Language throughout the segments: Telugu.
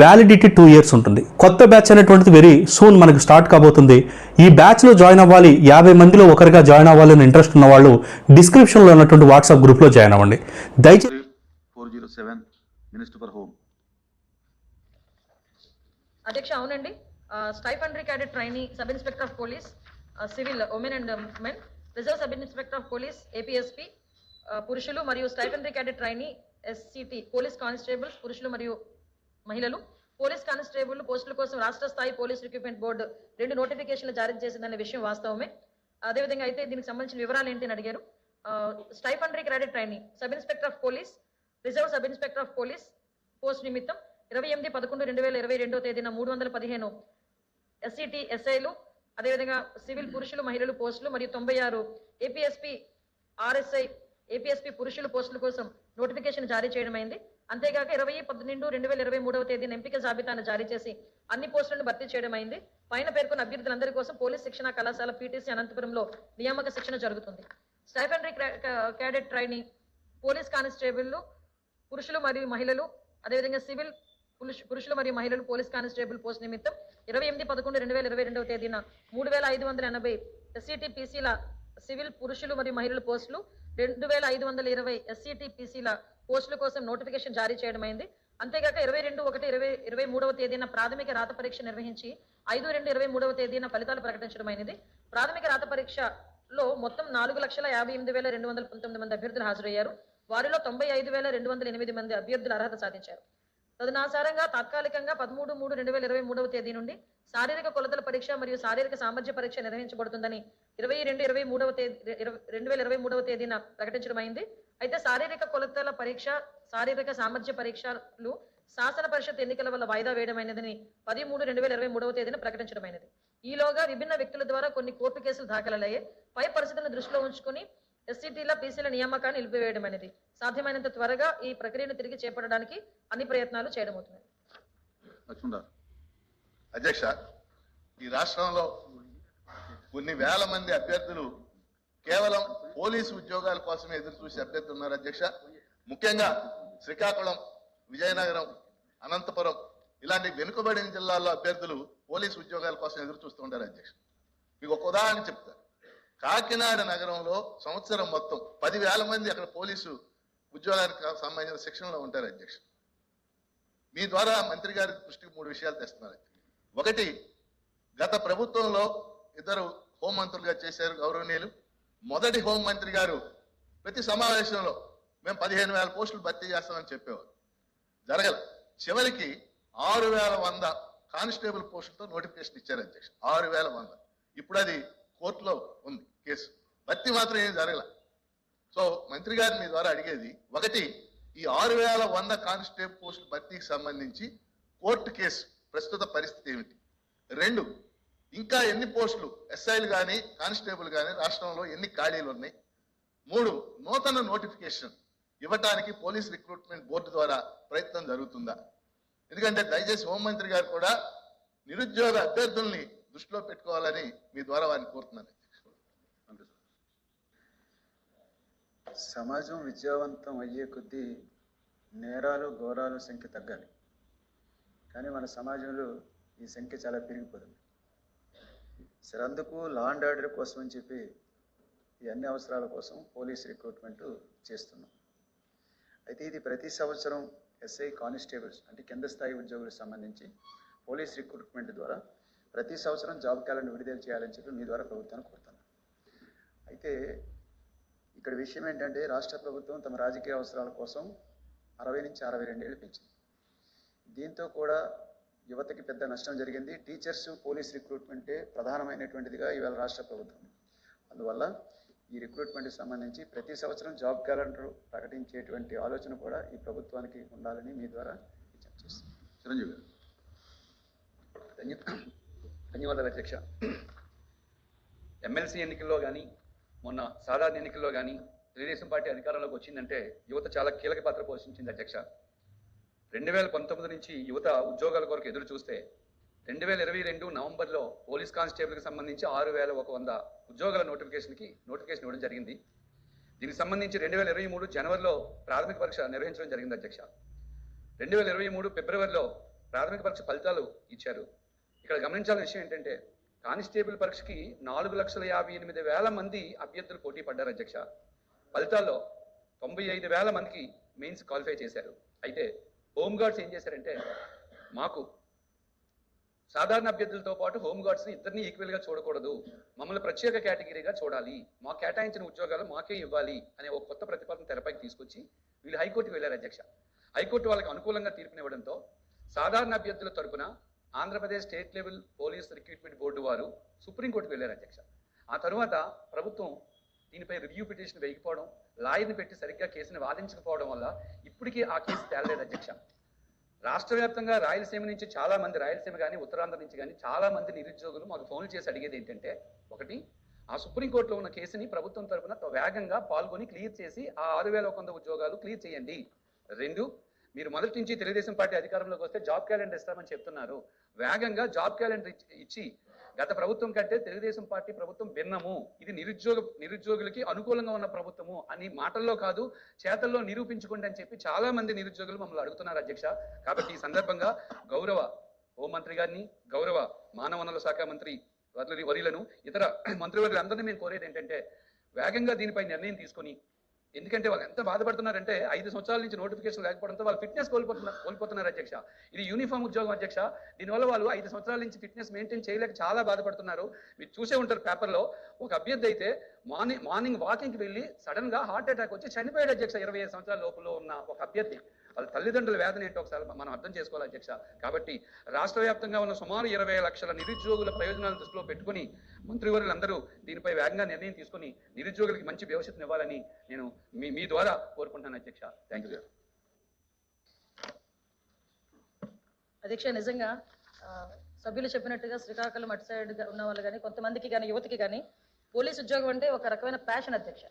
వ్యాలిడిటీ టూ ఇయర్స్ ఉంటుంది. కొత్త బ్యాచ్ అనేటువంటిది వెరీ సూన్ మనకు స్టార్ట్ కాబోతుంది. ఈ బ్యాచ్లో జాయిన్ అవ్వాలి యాభై మందిలో ఒకరిగా జాయిన్ అవ్వాలని ఇంట్రెస్ట్ ఉన్న వాళ్ళు డిస్క్రిప్షన్లో ఉన్నటువంటి వాట్సాప్ గ్రూప్లో జాయిన్ అవ్వండి. దయచేసి four zero seven minister for home అధ్యక్ష అవునండి. Stipendiary cadet trainee sub inspector of police civil women and men reserve sub inspector of police APSP పురుషులు మరియు stipendiary cadet trainee SCT police constables పురుషులు మరియు మహిళలు పోలీస్ కానిస్టేబుల్ పోస్టుల కోసం రాష్ట్ర స్థాయి పోలీస్ రిక్రూట్మెంట్ బోర్డు రెండు నోటిఫికేషన్లు జారీ చేసిందనే విషయం వాస్తవమే. అదేవిధంగా అయితే దీనికి సంబంధించిన వివరాలు ఏంటి అని అడిగారు. Stipendiary credit training sub inspector of police reserve sub inspector of police post నిమిత్తం ఇరవై ఎనిమిది పదకొండు రెండు వేల ఇరవై రెండో తేదీన మూడు వందల పదిహేను ఎస్సీటీ ఎస్ఐలు అదేవిధంగా సివిల్ పురుషులు మహిళలు పోస్టులు మరియు తొంభై ఆరు ఏపీఎస్పి ఆర్ఎస్ఐ ఏపీఎస్పి పురుషుల పోస్టుల కోసం నోటిఫికేషన్ జారీ చేయడమైంది అంతేగాక ఇరవై పన్నెండు రెండు వేల ఇరవై మూడవ తేదీన ఎంపిక జాబితాను జారీ చేసి అన్ని పోస్టులను భర్తీ చేయడం అయింది. పైన పేర్కొన్న అభ్యర్థులందరి కోసం పోలీస్ శిక్షణ కళాశాల పీటీసీ అనంతపురంలో నియామక శిక్షణ జరుగుతుంది. స్టైఫెండరీ క్యాడెట్ ట్రైనింగ్ పోలీస్ కానిస్టేబుల్లు పురుషులు మరియు మహిళలు అదేవిధంగా సివిల్ పురుషులు మరియు మహిళలు పోలీస్ కానిస్టేబుల్ పోస్ట్ నిమిత్తం ఇరవై ఎనిమిది పదకొండు రెండు వేల ఇరవై రెండవ తేదీన మూడు వేల ఐదు వందల ఎనభై ఎస్సీటీ పీసీల సివిల్ పురుషులు మరియు మహిళల పోస్టులు రెండు వేల ఐదు వందల ఇరవై ఎస్సీటీ పీసీల పోస్టుల కోసం నోటిఫికేషన్ జారీ చేయడమైంది అంతేగాక ఇరవై రెండు ఒకటి ఇరవై ఇరవై మూడవ తేదీన ప్రాథమిక రాత పరీక్ష నిర్వహించి ఐదు రెండు ఇరవై మూడవ తేదీన ఫలితాలు ప్రకటించడమైనది ప్రాథమిక రాత పరీక్షలో మొత్తం నాలుగు లక్షల యాభై ఎనిమిది వేల రెండు వందల పంతొమ్మిది మంది అభ్యర్థులు హాజరయ్యారు. వారిలో తొంభై ఐదు వేల రెండు వందల ఎనిమిది మంది అభ్యర్థులు అర్హత సాధించారు. తదనుసారంగా తాత్కాలికంగా పదమూడు మూడు రెండు వేల ఇరవై మూడవ తేదీ నుండి శారీరక కొలతల పరీక్ష మరియు శారీరక సామర్థ్య పరీక్ష నిర్వహించబడుతుందని ఇరవై రెండు ఇరవై మూడవ తేదీ రెండు వేల ఇరవై మూడవ తేదీన ప్రకటించడమైంది. అయితే శారీరక కొలతల పరీక్ష శారీరక సామర్థ్య పరీక్షలు శాసన పరిషత్ ఎన్నికల వల్ల వాయిదా వేయడమైనదని పది మూడు రెండు వేల ఇరవై మూడవ తేదీన ప్రకటించడమైనది. ఈలోగా విభిన్న వ్యక్తుల ద్వారా కొన్ని కోర్టు కేసులు దాఖలయ్యాయి. పై పరిస్థితులను దృష్టిలో ఉంచుకుని ఎస్సీటీల బీసీల నియామకాన్ని నిలిపివేయడం అనేది సాధ్యమైనంత త్వరగా ఈ ప్రక్రియను తిరిగి చేపట్టడానికి అన్ని ప్రయత్నాలు చేయడం అవుతున్నాయి అధ్యక్ష ఈ రాష్ట్రంలో కొన్ని వేల మంది అభ్యర్థులు కేవలం పోలీసు ఉద్యోగాల కోసమే ఎదురు చూసే అభ్యర్థులు ఉన్నారు అధ్యక్ష. ముఖ్యంగా శ్రీకాకుళం విజయనగరం అనంతపురం ఇలాంటి వెనుకబడిన జిల్లాల్లో అభ్యర్థులు పోలీసు ఉద్యోగాల కోసం ఎదురు చూస్తూ ఉంటారు అధ్యక్ష. మీకు ఒక ఉదాహరణ చెప్తారు కాకినాడ నగరంలో సంవత్సరం మొత్తం పదివేల మంది అక్కడ పోలీసు ఉద్యోగానికి సంబంధించిన శిక్షణలో ఉంటారు అధ్యక్ష. మీ ద్వారా మంత్రి గారి దృష్టికి మూడు విషయాలు తెస్తున్నారు. ఒకటి గత ప్రభుత్వంలో ఇద్దరు హోంమంత్రులుగా చేశారు గౌరవనీయులు. మొదటి హోంమంత్రి గారు ప్రతి సమావేశంలో మేము పదిహేను వేల పోస్టులు భర్తీ చేస్తామని చెప్పేవారు. జరగల. చివరికి ఆరు వేల వంద కానిస్టేబుల్ పోస్టులతో నోటిఫికేషన్ ఇచ్చారు అధ్యక్ష. ఆరు వేల వంద. ఇప్పుడు అది కోర్టులో ఉంది కేసు. భర్తీ మాత్రం ఏం జరగల. సో మంత్రి గారి మీ ద్వారా అడిగేది ఒకటి ఈ ఆరు వేల వంద కానిస్టేబుల్ పోస్టుల భర్తీకి సంబంధించి కోర్టు కేసు ప్రస్తుత పరిస్థితి ఏమిటి? రెండు ఇంకా ఎన్ని పోస్టులు ఎస్ఐలు కానీ కానిస్టేబుల్ కానీ రాష్ట్రంలో ఎన్ని ఖాళీలు ఉన్నాయి? మూడు నూతన నోటిఫికేషన్ ఇవ్వటానికి పోలీస్ రిక్రూట్మెంట్ బోర్డు ద్వారా ప్రయత్నం జరుగుతుందా? ఎందుకంటే దయచేసి హోంమంత్రి గారు కూడా నిరుద్యోగ అభ్యర్థుల్ని దృష్టిలో పెట్టుకోవాలని మీ ద్వారా వారిని కోరుతున్నాను. సమాజం విద్యావంతం అయ్యే కొద్దీ నేరాలు ఘోరాలు సంఖ్య తగ్గాలి. కానీ మన సమాజంలో ఈ సంఖ్య చాలా పెరిగిపోతుంది. సరే అందుకు లా అండ్ ఆర్డర్ కోసం అని చెప్పి ఈ అన్ని అవసరాల కోసం పోలీస్ రిక్రూట్మెంట్ చేస్తున్నాం. అయితే ఇది ప్రతి సంవత్సరం ఎస్ఐ కానిస్టేబుల్స్ అంటే కింద స్థాయి ఉద్యోగులకు సంబంధించి పోలీస్ రిక్రూట్మెంట్ ద్వారా ప్రతి సంవత్సరం జాబ్ క్యాలెండర్ విడుదల చేయాలని చెప్పి మీ ద్వారా ప్రభుత్వాన్ని కోరుతున్నాను. అయితే ఇక్కడ విషయం ఏంటంటే రాష్ట్ర ప్రభుత్వం తమ రాజకీయ అవసరాల కోసం అరవై నుంచి అరవై రెండేళ్ళు పెంచింది. దీంతో కూడా యువతకి పెద్ద నష్టం జరిగింది. టీచర్స్ పోలీస్ రిక్రూట్మెంటే ప్రధానమైనటువంటిదిగా ఇవాళ రాష్ట్ర ప్రభుత్వం. అందువల్ల ఈ రిక్రూట్మెంట్కి సంబంధించి ప్రతి సంవత్సరం జాబ్ క్యాలెండర్ ప్రకటించేటువంటి ఆలోచన కూడా ఈ ప్రభుత్వానికి ఉండాలని మీ ద్వారా విజ్ఞప్తి చేస్తున్నాను. చిరంజీవి గారు. ధన్యవాదాలు అధ్యక్ష. ఎమ్మెల్సీ ఎన్నికల్లో కానీ మొన్న సాధారణ ఎన్నికల్లో కానీ తెలుగుదేశం పార్టీ అధికారంలోకి వచ్చిందంటే యువత చాలా కీలక పాత్ర పోషించింది అధ్యక్ష. రెండు వేల పంతొమ్మిది నుంచి యువత ఉద్యోగాల కొరకు ఎదురు చూస్తే రెండు వేల ఇరవై రెండు నవంబర్లో పోలీస్ కానిస్టేబుల్కి సంబంధించి ఆరు వేల ఒక వంద ఉద్యోగాల నోటిఫికేషన్కి నోటిఫికేషన్ ఇవ్వడం జరిగింది. దీనికి సంబంధించి రెండు వేల ఇరవై మూడు జనవరిలో ప్రాథమిక పరీక్ష నిర్వహించడం జరిగింది అధ్యక్ష. రెండు వేల ఇరవై మూడు ఫిబ్రవరిలో ప్రాథమిక పరీక్ష ఫలితాలు ఇచ్చారు. ఇక్కడ గమనించాల్సిన విషయం ఏంటంటే కానిస్టేబుల్ పరీక్షకి నాలుగు లక్షల యాభై ఎనిమిది వేల మంది అభ్యర్థులు పోటీ పడ్డారు అధ్యక్ష. ఫలితాల్లో తొంభై ఐదు వేల మందికి మెయిన్స్ క్వాలిఫై చేశారు. అయితే హోంగార్డ్స్ ఏం చేశారంటే మాకు సాధారణ అభ్యర్థులతో పాటు హోంగార్డ్స్ని ఇద్దరిని ఈక్వల్గా చూడకూడదు. మమ్మల్ని ప్రత్యేక కేటగిరీగా చూడాలి. మా కేటాయించిన ఉద్యోగాలు మాకే ఇవ్వాలి అనే ఒక కొత్త ప్రతిపాదన తెరపైకి తీసుకొచ్చి వీళ్ళు హైకోర్టుకు వెళ్ళారు అధ్యక్ష. హైకోర్టు వాళ్ళకి అనుకూలంగా తీర్పునివ్వడంతో సాధారణ అభ్యర్థుల తరపున Andhra Pradesh state level police recruitment board వారు సుప్రీంకోర్టుకు వెళ్ళారు అధ్యక్ష. ఆ తరువాత ప్రభుత్వం దీనిపై రివ్యూ పిటిషన్ వేయకపోవడం లాయర్ని పెట్టి సరిగ్గా కేసుని వాదించకపోవడం వల్ల ఇప్పటికీ ఆ కేసు తేలలేదు అధ్యక్ష. రాష్ట్ర వ్యాప్తంగా రాయలసీమ నుంచి చాలా మంది రాయలసీమ కానీ ఉత్తరాంధ్ర నుంచి కానీ చాలా మంది నిరుద్యోగులు మాకు ఫోన్లు చేసి అడిగేది ఏంటంటే ఒకటి ఆ సుప్రీంకోర్టులో ఉన్న కేసుని ప్రభుత్వం తరపున వేగంగా పాల్గొని క్లియర్ చేసి ఆ ఆరు వేల ఒక వంద ఉద్యోగాలు క్లియర్ చేయండి. రెండు మీరు మొదటి నుంచి తెలుగుదేశం పార్టీ అధికారంలోకి వస్తే జాబ్ క్యాలెండర్ ఇస్తామని చెప్తున్నారు. వేగంగా జాబ్ క్యాలెండర్ ఇచ్చి- ఇచ్చి గత ప్రభుత్వం కంటే తెలుగుదేశం పార్టీ ప్రభుత్వం భిన్నము. ఇది నిరుద్యోగ నిరుద్యోగులకి అనుకూలంగా ఉన్న ప్రభుత్వము అని మాటల్లో కాదు చేతల్లో నిరూపించుకోండి అని చెప్పి చాలా మంది నిరుద్యోగులు మమ్మల్ని అడుగుతున్నారు అధ్యక్ష. కాబట్టి ఈ సందర్భంగా గౌరవ హోంమంత్రి గారిని గౌరవ మానవ వనరుల శాఖ మంత్రి వర్ల- ఇతర మంత్రివర్యులందరినీ మేము కోరేది ఏంటంటే వేగంగా దీనిపై నిర్ణయం తీసుకొని ఎందుకంటే వాళ్ళు ఎంత బాధపడుతున్నారంటే ఐదు సంవత్సరాల నుంచి నోటిఫికేషన్ లేకపోవడంతో వాళ్ళు ఫిట్నెస్ కోల్పోతున్నారు కోల్పోతున్నారు అధ్యక్ష. ఇది యూనిఫామ్ ఉద్యోగం అధ్యక్ష. దీనివల్ల వాళ్ళు ఐదు సంవత్సరాల నుంచి ఫిట్నెస్ మెయింటైన్ చేయలేక చాలా బాధపడుతున్నారు. మీరు చూసే ఉంటారు పేపర్లో ఒక అభ్యర్థి అయితే మార్నింగ్ మార్నింగ్ వాకింగ్కి వెళ్ళి సడన్గా హార్ట్ అటాక్ వచ్చి చనిపోయాడు అధ్యక్ష ఇరవై ఐదు సంవత్సరాల లోపల ఉన్న ఒక అభ్యర్థి. వాళ్ళ తల్లిదండ్రుల వేదన ఏంటో ఒకసారి మనం అర్థం చేసుకోవాలి అధ్యక్ష. కాబట్టి రాష్ట్ర వ్యాప్తంగా ఉన్న సుమారు ఇరవై లక్షల నిరుద్యోగుల ప్రయోజనాలను దృష్టిలో పెట్టుకుని మంత్రివర్యులందరూ దీనిపై వేగంగా నిర్ణయం తీసుకుని నిరుద్యోగులకి మంచి భవిష్యత్తును ఇవ్వాలని నేను మీ మీ ద్వారా కోరుకుంటాను అధ్యక్ష. థ్యాంక్ యూ అధ్యక్ష నిజంగా సభ్యులు చెప్పినట్టుగా శ్రీకాకుళం అటు సైడ్ ఉన్న వాళ్ళు కానీ కొంతమందికి కానీ యువతకి కానీ పోలీస్ ఉద్యోగం అంటే ఒక రకమైన ప్యాషన్ అధ్యక్ష.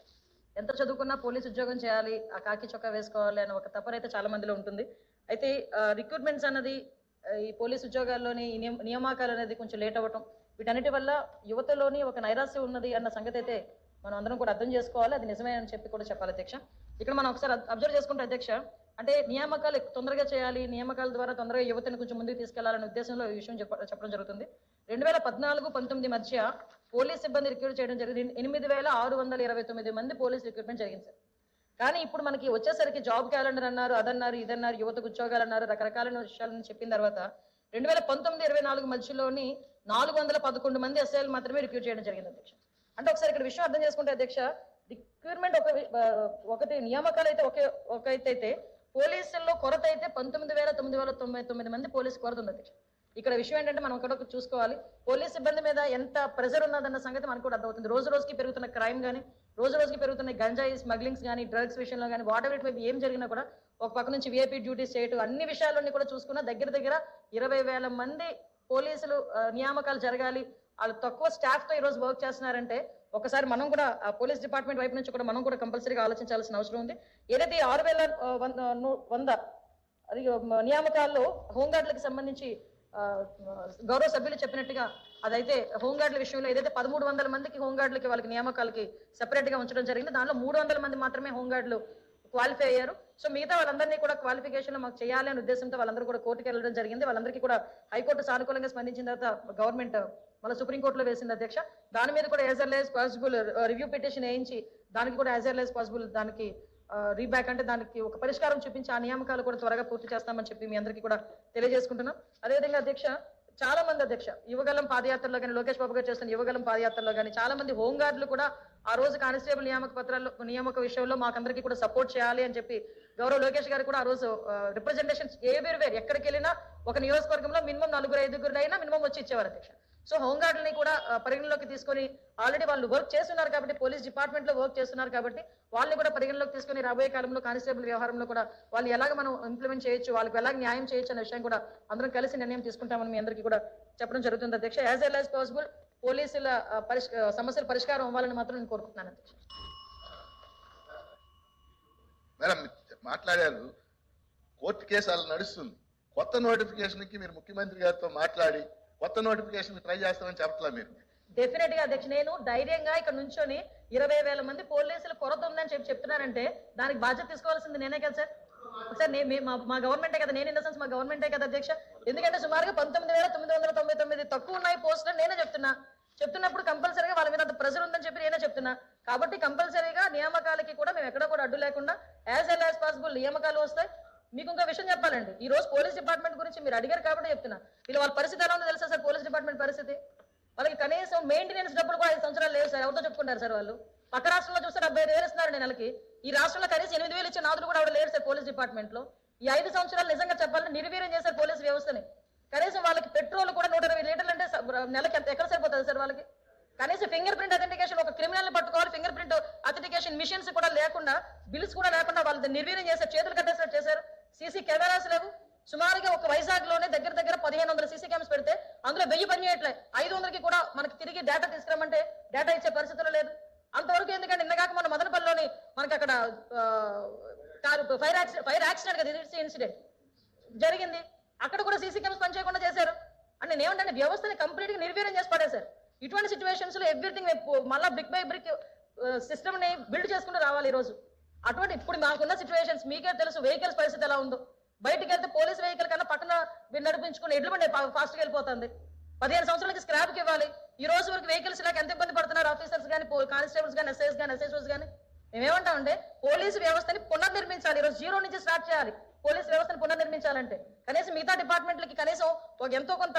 ఎంత చదువుకున్నా పోలీస్ ఉద్యోగం చేయాలి ఆ కాకి చొక్కా వేసుకోవాలి అనే ఒక తపన అయితే చాలా మందిలో ఉంటుంది. అయితే రిక్రూట్మెంట్స్ అన్నది ఈ పోలీస్ ఉద్యోగాల్లోని ఈ నియామకాలు అనేది కొంచెం లేట్ అవ్వటం వీటన్నిటి వల్ల యువతలోని ఒక నైరాశ్యం ఉన్నది అన్న సంగతి అయితే మనం అందరం కూడా అర్థం చేసుకోవాలి. అది నిజమే అని చెప్పి కూడా చెప్పాలి అధ్యక్ష. ఇక్కడ మనం ఒకసారి అబ్జర్వ్ చేసుకుంటే అధ్యక్ష అంటే నియామకాలు తొందరగా చేయాలి నియామకాల ద్వారా తొందరగా యువతను కొంచెం ముందుకు తీసుకెళ్ళాలనే ఉద్దేశంలో ఈ విషయం చెప్ప చెప్పడం జరుగుతుంది. రెండు వేల పద్నాలుగు పంతొమ్మిది మధ్య పోలీస్ సిబ్బంది రిక్రూట్ చేయడం జరిగింది. ఎనిమిది వేల ఆరు వందల ఇరవై తొమ్మిది మంది పోలీస్ రిక్రూట్మెంట్ జరిగింది సార్. కానీ ఇప్పుడు మనకి వచ్చేసరికి జాబ్ క్యాలెండర్ అన్నారు అదన్నారు ఇదన్నారు యువతకు ఉద్యోగాలు అన్నారు రకరకాలైన విషయాలను చెప్పిన తర్వాత రెండు వేల పంతొమ్మిది ఇరవై నాలుగు మధ్యలోని నాలుగు వందల పదకొండు మంది ఎస్ఐలు మాత్రమే రిక్రూట్ చేయడం జరిగింది అధ్యక్ష. అంటే ఒకసారి ఇక్కడ విషయం అర్థం చేసుకుంటే అధ్యక్ష రిక్రూట్మెంట్ ఒక ఒకటి నియామకాలు అయితే ఒకే ఒక అయితే పోలీసుల్లో కొరత అయితే పంతొమ్మిది వేల తొమ్మిది వేల తొంభై తొమ్మిది మంది పోలీసు కొరత ఉంది అధ్యక్ష. ఇక్కడ విషయం ఏంటంటే మనం ఒకటొక చూసుకోవాలి. పోలీస్ సిబ్బంది మీద ఎంత ప్రెజర్ ఉన్నదన్న సంగతి మనకు కూడా అర్థమవుతుంది. రోజు రోజుకి పెరుగుతున్న క్రైమ్ కానీ రోజు రోజుకి పెరుగుతున్న గంజాయి స్మగ్లింగ్స్ కానీ డ్రగ్స్ విషయంలో కానీ వాటర్ ఇటు ఏం జరిగినా కూడా ఒక పక్క నుంచి విఐపీ డ్యూటీస్ చేయటం అన్ని విషయాలన్నీ కూడా చూసుకున్నా దగ్గర దగ్గర ఇరవై వేల మంది పోలీసులు నియామకాలు జరగాలి. వాళ్ళు తక్కువ స్టాఫ్తో ఈరోజు వర్క్ చేస్తున్నారంటే ఒకసారి మనం కూడా ఆ పోలీస్ డిపార్ట్మెంట్ వైపు నుంచి కూడా మనం కూడా కంపల్సరీగా ఆలోచించాల్సిన అవసరం ఉంది. ఏదైతే ఆరు వేల వంద వంద అది నియామకాల్లో హోంగార్డులకు సంబంధించి గౌరవ సభ్యులు చెప్పినట్టుగా అదైతే హోంగార్డుల విషయంలో ఏదైతే పదమూడు వందల మందికి హోంగార్డులకి వాళ్ళకి నియామకాలకి సెపరేట్గా ఉంచడం జరిగింది దానిలో మూడు వందల మంది మాత్రమే హోంగార్డులు క్వాలిఫై అయ్యారు. సో మిగతా వాళ్ళందరినీ కూడా క్వాలిఫికేషన్ మాకు చేయాలి అనే ఉద్దేశంతో వాళ్ళందరూ కూడా కోర్టుకి వెళ్ళడం జరిగింది. వాళ్ళందరికీ కూడా హైకోర్టు సానుకూలంగా స్పందించిన తర్వాత గవర్నమెంట్ మళ్ళీ సుప్రీంకోర్టులో వేసింది అధ్యక్ష. దాని మీద కూడా as early possible review petition వేయించి దానికి కూడా యాజ్ ఎర్లీ పాసిబుల్ దానికి రీబ్యాక్ అంటే దానికి ఒక పరిష్కారం చూపించి ఆ నియామకాలు కూడా త్వరగా పూర్తి చేస్తామని చెప్పి మీ అందరికీ కూడా తెలియజేసుకుంటున్నాం. అదేవిధంగా అధ్యక్ష చాలా మంది అధ్యక్ష యువగలం పాదయాత్రలో కానీ లోకేష్ బాబు గారు చేస్తున్న యువగలం పాదయాత్రలో కానీ చాలా మంది హోంగార్డులు కూడా ఆ రోజు కానిస్టేబుల్ నియామక పత్రాల్లో నియామక విషయంలో మాకందరికీ కూడా సపోర్ట్ చేయాలి అని చెప్పి గౌరవ లోకేష్ గారు కూడా ఆ రోజు రిప్రజెంటేషన్స్ ఏ వేరు వేరు ఎక్కడికి వెళ్ళినా ఒక నియోజకవర్గంలో మినిమం నలుగురు ఐదుగురు అయినా మినిమం వచ్చి ఇచ్చేవారు అధ్యక్ష. సో హోంగార్డులని కూడా పరిగణలోకి తీసుకొని ఆల్రెడీ వాళ్ళు వర్క్ చేస్తున్నారు కాబట్టి పోలీస్ డిపార్ట్మెంట్లో వర్క్ చేస్తున్నారు కాబట్టి వాళ్ళని కూడా పరిగణలోకి తీసుకొని రాబోయే కాలంలో కానిస్టేబుల్ వ్యవహారంలో కూడా వాళ్ళు ఎలాగ మనం ఇంప్లిమెంట్ చేయొచ్చు వాళ్ళకి ఎలాగ న్యాయం చేయొచ్చు అనే విషయం కూడా అందరం కలిసి నిర్ణయం తీసుకుంటామని మీ అందరికీ కూడా చెప్పడం జరుగుతుంది అధ్యక్ష. యాజ్ ఎల్ యాజ్ పాసిబుల్ పోలీసుల పరిష్ సమస్యల పరిష్కారం అవ్వాలని మాత్రం నేను కోరుకుంటున్నాను అధ్యక్ష. మేడం మాట్లాడారు. కోర్టు కేసు అలా నడుస్తుంది. కొత్త నోటిఫికేషన్కి మీరు ముఖ్యమంత్రి గారితో మాట్లాడి కొత్త నోటిఫికేషన్ ట్రై చేస్తామని చెప్పట్లా మీరు. డెఫినెట్గా అధ్యక్ష నేను ధైర్యంగా ఇక్కడ నుంచొని ఇరవై వేల మంది పోలీసులు కొరత ఉందని చెప్పి చెప్తున్నారంటే దానికి బాధ్యత తీసుకోవాల్సింది నేనే కదా సార్. సార్ మా- మా గవర్నమెంటే కదా నేను ఇన్ ద సెన్స్ మా గవర్నమెంటే కదా అధ్యక్ష. ఎందుకంటే సుమారుగా పంతొమ్మిది వేల తొమ్మిది వందల తొంభై తొమ్మిది తక్కువ ఉన్నాయి పోస్టులు నేనే చెప్తున్నా. చెప్తున్నప్పుడు కంపల్సరీగా వాళ్ళ మీద అంత ప్రెజర్ ఉందని చెప్పి నేనే చెప్తున్నా. కాబట్టి కంపల్సరీగా నియామకాలకి కూడా మేము ఎక్కడ కూడా అడ్డు లేకుండా యాజ్ వెల్ యాజ్ పాసిబుల్ నియామకాలు వస్తాయి. మీకు ఇంకో విషయం చెప్పాలండి. ఈ రోజు పోలీస్ డిపార్ట్మెంట్ గురించి మీరు అడిగారు కాబట్టి చెప్తున్నా. వీళ్ళు వాళ్ళ పరిస్థితి ఎలా ఉందో తెలుసా సార్? పోలీస్ డిపార్ట్మెంట్ పరిస్థితి? వాళ్ళకి కనీసం మెయింటెనెన్స్ డబ్బులు కూడా ఐదు సంవత్సరాలు లేవు సార్. ఎవరితో చెప్పుకుంటారు సార్ వాళ్ళు? పక్క రాష్ట్రంలో చూస్తే డెబ్బై ఐదు వేలు ఇస్తున్నారు నెలకి. ఈ రాష్ట్రంలో కనీసం ఎనిమిది వేలు ఇచ్చే నాదులు కూడా ఆవిడ లేరు సార్ పోలీస్ డిపార్ట్మెంట్లో ఈ ఐదు సంవత్సరాలు నిజంగా చెప్పాలంటే నిర్వీర్యం చేశారు పోలీస్ వ్యవస్థని. కనీసం వాళ్ళకి పెట్రోల్ కూడా నూట ఇరవై లీటర్లు అంటే నెలకి ఎంత ఎక్కడ సరిపోతుంది సార్ వాళ్ళకి? కనీసం ఫింగర్ ప్రింట్ అథెంటికేషన్ ఒక క్రిమినల్ పట్టుకోవాలి ఫింగర్ ప్రింట్ అథెంటికేషన్ మిషన్స్ కూడా లేకుండా బిల్స్ కూడా లేకుండా వాళ్ళు నిర్వీర్యం చేశారు చేతులు కట్టేసినట్టు చేశారు. సీసీ కెమెరాస్ లేవు. సుమారుగా ఒక వైజాగ్లోనే దగ్గర దగ్గర పదిహేను వందల సీసీ కెమెరాస్ పెడితే అందులో వెయ్యి పని చేయట్లే ఐదు వందలకి కూడా మనకి తిరిగి డేటా తీసుకురమ్మంటే డేటా ఇచ్చే పరిస్థితులు లేదు. అంతవరకు ఎందుకంటే నిన్నగాక మన మదనపల్లిలోని మనకి అక్కడ car fire accident fire accident కదా ఇది ఇన్సిడెంట్ జరిగింది. అక్కడ కూడా సీసీ కెమెరాస్ పనిచేయకుండా చేశారు. అంటే నేను ఏమంటే వ్యవస్థని కంప్లీట్గా నిర్వీర్యం చేసి పడేశారు. ఇటువంటి సిచ్యువేషన్స్లో ఎవ్రీథింగ్ మళ్ళీ బ్రిక్ బై బ్రిక్ సిస్టమ్ని బిల్డ్ చేసుకుంటూ రావాలి ఈ రోజు అటువంటి ఇప్పుడు మాకున్న సిచ్యువేషన్స్ మీకే తెలుసు వెహికల్స్ పరిస్థితి ఎలా ఉందో. బయటికి వెళ్తే పోలీస్ వెహికల్ కన్నా పక్కన నడిపించుకుని ఎడ్లు బండి ఫాస్ట్గా వెళ్ళిపోతుంది. పదిహేను సంవత్సరాలకి స్క్రాప్కి ఇవ్వాలి. ఈ రోజు వరకు వెహికల్స్ లేక ఎంత ఇబ్బంది పడుతున్నారు? ఆఫీసర్స్ కానీ కానిస్టేబుల్స్ కానీ ఎస్ఐస్ కానీ ఎస్ఎస్ఓస్ కానీ మేమేమంటామంటే పోలీసు వ్యవస్థని పునర్నిర్మించాలి. ఈ రోజు జీరో నుంచి స్టార్ట్ చేయాలి. పోలీస్ వ్యవస్థను పునర్నిర్మించాలంటే కనీసం మిగతా డిపార్ట్మెంట్లకి కనీసం ఒక ఎంతో కొంత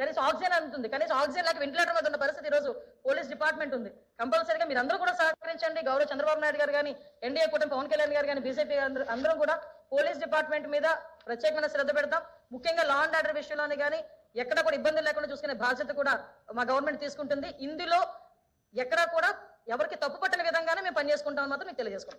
కనీసం ఆక్సిజన్ అందుతుంది. కనీసం ఆక్సిజన్ లేక వెంటిలేటర్ మీద ఉన్న పరిస్థితి ఈరోజు రోజు పోలీస్ డిపార్ట్మెంట్ ఉంది. కంపల్సరీగా మీరు అందరూ కూడా సహకరించండి. గౌరవ చంద్రబాబు నాయుడు గారు కానీ ఎన్డీఏ కూటమి పవన్ కళ్యాణ్ గారు కానీ బీజేపీ అందరం కూడా పోలీస్ డిపార్ట్మెంట్ మీద ప్రత్యేకమైన శ్రద్ధ పెడతాం. ముఖ్యంగా లా అండ్ ఆర్డర్ విషయంలోనే కానీ ఎక్కడ కూడా ఇబ్బందులు లేకుండా చూసుకునే బాధ్యత కూడా మా గవర్నమెంట్ తీసుకుంటుంది. ఇందులో ఎక్కడా కూడా ఎవరికి తప్పు పట్టిన విధంగానే మేము పనిచేసుకుంటామని మాత్రం మీకు తెలియజేసుకుంటాం